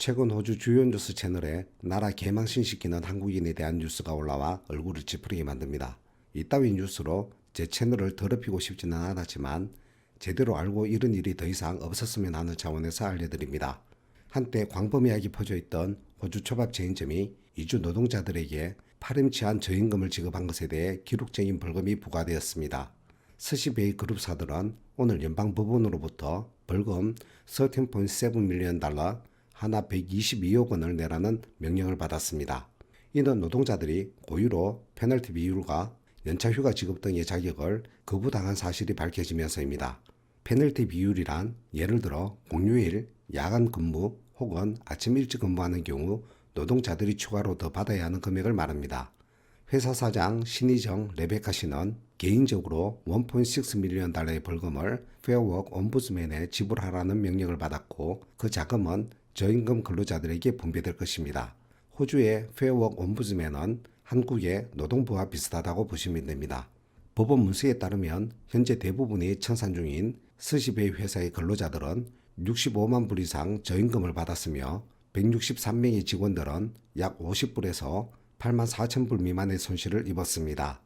최근 호주 주요 뉴스 채널에 나라 개망신시키는 한국인에 대한 뉴스가 올라와 얼굴을 찌푸리게 만듭니다. 이따위 뉴스로 제 채널을 더럽히고 싶지는 않았지만 제대로 알고 이런 일이 더 이상 없었으면 하는 차원에서 알려드립니다. 한때 광범위 하게 퍼져 있던 호주 초밥 체인점이 이주 노동자들에게 파렴치한 저임금을 지급한 것에 대해 기록적인 벌금이 부과되었습니다. 스시베이 그룹사들은 오늘 연방법원으로부터 벌금 13.7 밀리언 달러 하나 122억 원을 내라는 명령을 받았습니다. 이는 노동자들이 고의로 페널티 비율과 연차 휴가 지급 등의 자격을 거부당한 사실이 밝혀지면서입니다. 페널티 비율이란 예를 들어 공휴일, 야간 근무 혹은 아침 일찍 근무하는 경우 노동자들이 추가로 더 받아야 하는 금액을 말합니다. 회사 사장 신희정 레베카 씨는 개인적으로 1.6 밀리언 달러의 벌금을 페어워크 옴부즈맨에 지불하라는 명령을 받았고 그 자금은 저임금 근로자들에게 분배될 것입니다. 호주의 페어워크 옴부즈맨은 한국의 노동부와 비슷하다고 보시면 됩니다. 법원 문서에 따르면 현재 대부분이 청산 중인 스시베이 회사의 근로자들은 65만 불 이상 저임금을 받았으며 163명의 직원들은 약 50불에서 8만 4천 불 미만의 손실을 입었습니다.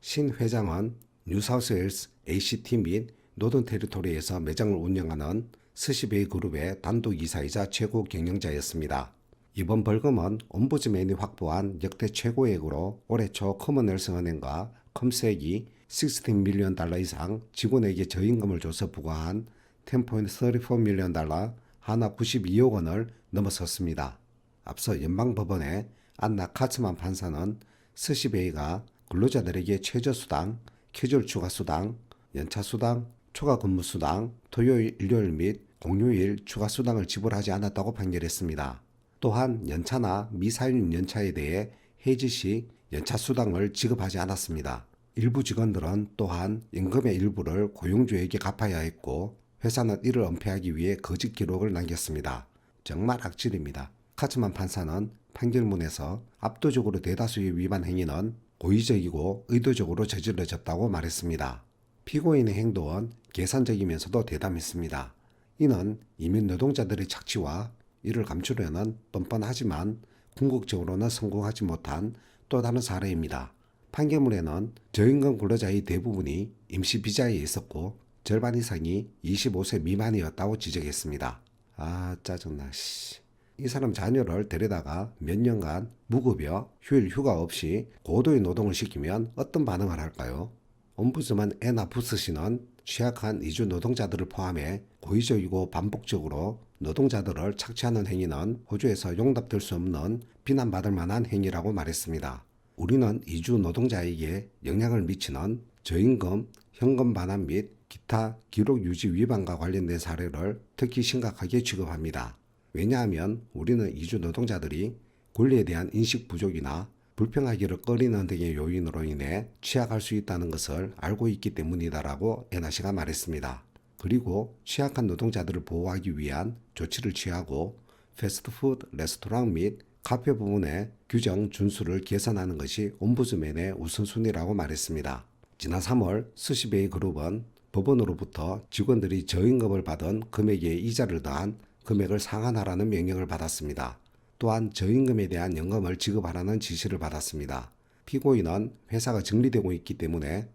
신 회장은 뉴사우스웨일스 ACT 및 노던 테리토리에서 매장을 운영하는 스시베이 그룹의 단독 이사이자 최고 경영자였습니다. 이번 벌금은 옴부즈맨이 확보한 역대 최고액으로 올해 초 커먼웰스 은행과 컴색이 16 밀리언 달러 이상 직원에게 저임금을 줘서 부과한 10.34 밀리언 달러 하나 92억 원을 넘어섰습니다. 앞서 연방법원의 안나 카츠만 판사는 스시베이가 근로자들에게 최저수당, 캐주얼 추가수당, 연차수당, 초과 근무 수당, 토요일, 일요일 및 공휴일 추가 수당을 지불하지 않았다고 판결했습니다. 또한 연차나 미사일 연차에 대해 해지 시 연차 수당을 지급하지 않았습니다. 일부 직원들은 또한 임금의 일부를 고용주에게 갚아야 했고 회사는 이를 은폐하기 위해 거짓 기록을 남겼습니다. 정말 악질입니다. 카츠만 판사는 판결문에서 압도적으로 대다수의 위반 행위는 고의적이고 의도적으로 저질러졌다고 말했습니다. 피고인의 행동은 계산적이면서도 대담했습니다. 이는 이민 노동자들의 착취와 이를 감추려는 뻔뻔하지만 궁극적으로는 성공하지 못한 또 다른 사례입니다. 판결문에는 저임금 근로자의 대부분이 임시 비자에 있었고 절반 이상이 25세 미만이었다고 지적했습니다. 아 짜증나 씨. 이 사람 자녀를 데려다가 몇 년간 무급여 휴일 휴가 없이 고도의 노동을 시키면 어떤 반응을 할까요? 옴부즈만 에나 부스 씨는 취약한 이주 노동자들을 포함해 고의적이고 반복적으로 노동자들을 착취하는 행위는 호주에서 용납될 수 없는 비난받을 만한 행위라고 말했습니다. 우리는 이주 노동자에게 영향을 미치는 저임금, 현금 반환 및 기타 기록 유지 위반과 관련된 사례를 특히 심각하게 취급합니다. 왜냐하면 우리는 이주 노동자들이 권리에 대한 인식 부족이나 불평하기를 꺼리는 등의 요인으로 인해 취약할 수 있다는 것을 알고 있기 때문이다라고 에나 씨가 말했습니다. 그리고 취약한 노동자들을 보호하기 위한 조치를 취하고 패스트푸드 레스토랑 및 카페 부분의 규정 준수를 개선하는 것이 옴부즈맨의 우선순위라고 말했습니다. 지난 3월 스시베이 그룹은 법원으로부터 직원들이 저임금을 받은 금액에 이자를 더한 금액을 상환하라는 명령을 받았습니다. 또한 저임금에 대한 연금을 지급하라는 지시를 받았습니다. 피고인은 회사가 정리되고 있기 때문에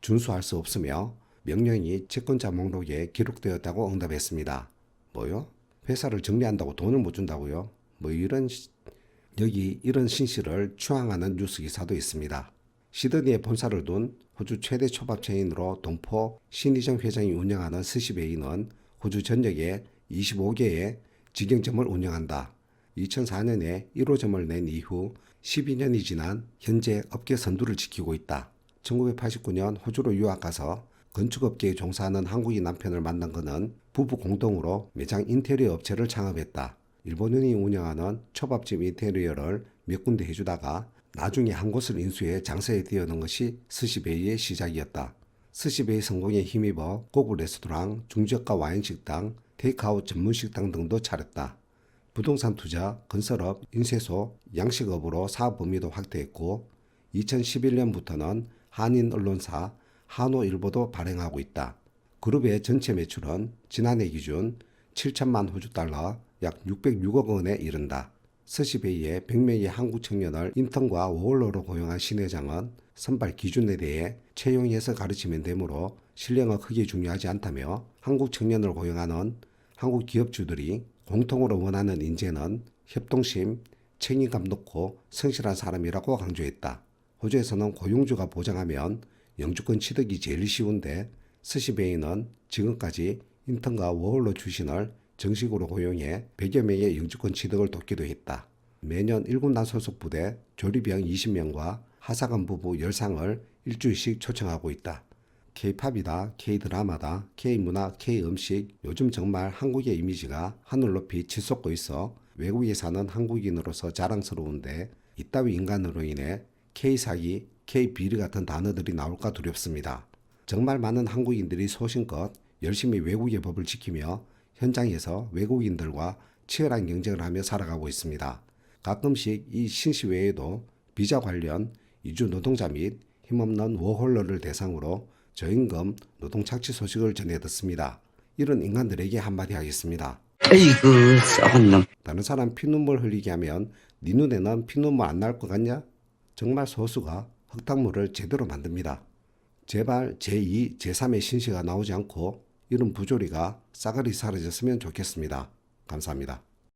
준수할 수 없으며 명령이 채권자 목록에 기록되었다고 응답했습니다. 뭐요? 회사를 정리한다고 돈을 못 준다고요? 뭐 이런 시- 여기 이런 신시를 추앙하는 뉴스 기사도 있습니다. 시드니에 본사를 둔 호주 최대 초밥 체인으로 동포 신희정 회장이 운영하는 스시베이는 호주 전역에 25개의 직영점을 운영한다. 2004년에 1호점을 낸 이후 12년이 지난 현재 업계 선두를 지키고 있다. 1989년 호주로 유학 가서 건축업계에 종사하는 한국인 남편을 만난 그는 부부 공동으로 매장 인테리어 업체를 창업했다. 일본인이 운영하는 초밥집 인테리어를 몇 군데 해주다가 나중에 한 곳을 인수해 장사에 뛰어든 것이 스시베이의 시작이었다. 스시베이 성공에 힘입어 고급 레스토랑, 중저가 와인 식당, 테이크아웃 전문 식당 등도 차렸다. 부동산 투자, 건설업, 인쇄소, 양식업으로 사업 범위도 확대했고 2011년부터는 한인 언론사 한호일보도 발행하고 있다. 그룹의 전체 매출은 지난해 기준 7천만 호주 달러, 약 606억 원에 이른다. 스시베이의 100명의 한국 청년을 인턴과 워홀러로 고용한 신 회장은 선발 기준에 대해 채용해서 가르치면 되므로 실력은 크게 중요하지 않다며 한국 청년을 고용하는 한국 기업주들이 공통으로 원하는 인재는 협동심, 책임감 높고 성실한 사람이라고 강조했다. 호주에서는 고용주가 보장하면 영주권 취득이 제일 쉬운데 스시베이는 지금까지 인턴과 워홀러 출신을 정식으로 고용해 100여 명의 영주권 취득을 돕기도 했다. 매년 7난 소속 부대 조리병 20명과 하사관 부부 10상을 일주일씩 초청하고 있다. K-팝이다, K-드라마다, K-문화, K-음식, 요즘 정말 한국의 이미지가 하늘 높이 치솟고 있어 외국에 사는 한국인으로서 자랑스러운데 이따위 인간으로 인해 K-사기, K-비리 같은 단어들이 나올까 두렵습니다. 정말 많은 한국인들이 소신껏 열심히 외국의 법을 지키며 현장에서 외국인들과 치열한 경쟁을 하며 살아가고 있습니다. 가끔씩 이 신시 외에도 비자 관련 이주 노동자 및 힘없는 워홀러를 대상으로 저임금 노동 착취 소식을 전해 듣습니다. 이런 인간들에게 한마디 하겠습니다. 에이그 썩은 놈. 다른 사람 피눈물 흘리게 하면 네 눈에는 피눈물 안 날 것 같냐? 정말 소수가 흙탕물을 제대로 만듭니다. 제발 제2, 제3의 신시가 나오지 않고 이런 부조리가 싸그리 사라졌으면 좋겠습니다. 감사합니다.